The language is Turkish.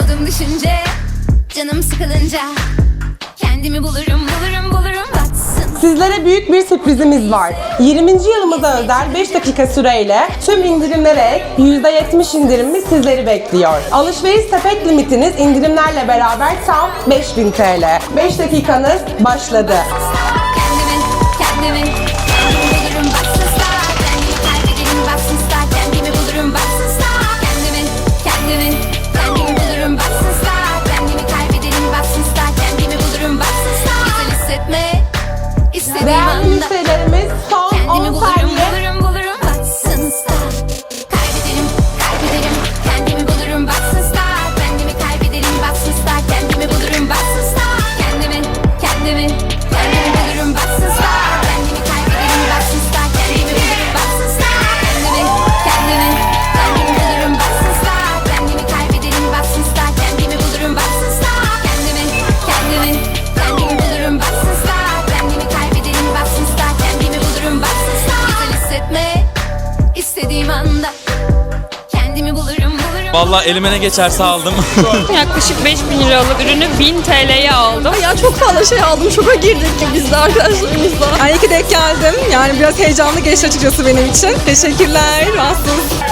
Modum düşünce Canım sıkılınca Kendimi bulurum bulurum bulurum Batsın Sizlere büyük bir sürprizimiz var. 20. yılımıza özel 5 dakika süreyle tüm indirimlere ek %70 indirimli sizleri bekliyor. Alışveriş sepet limitiniz indirimlerle beraber tam 5000 TL. 5 dakikanız başladı. Vallahi elime ne geçerse aldım. Yaklaşık 5000 liralık ürünü 1000 TL'ye aldım. Ya çok fazla şey aldım. Şoka girdik biz de arkadaşlarımızla. Yani iyi ki denk geldim. Yani biraz heyecanlı geçti açıkçası benim için. Teşekkürler. Rahatsız.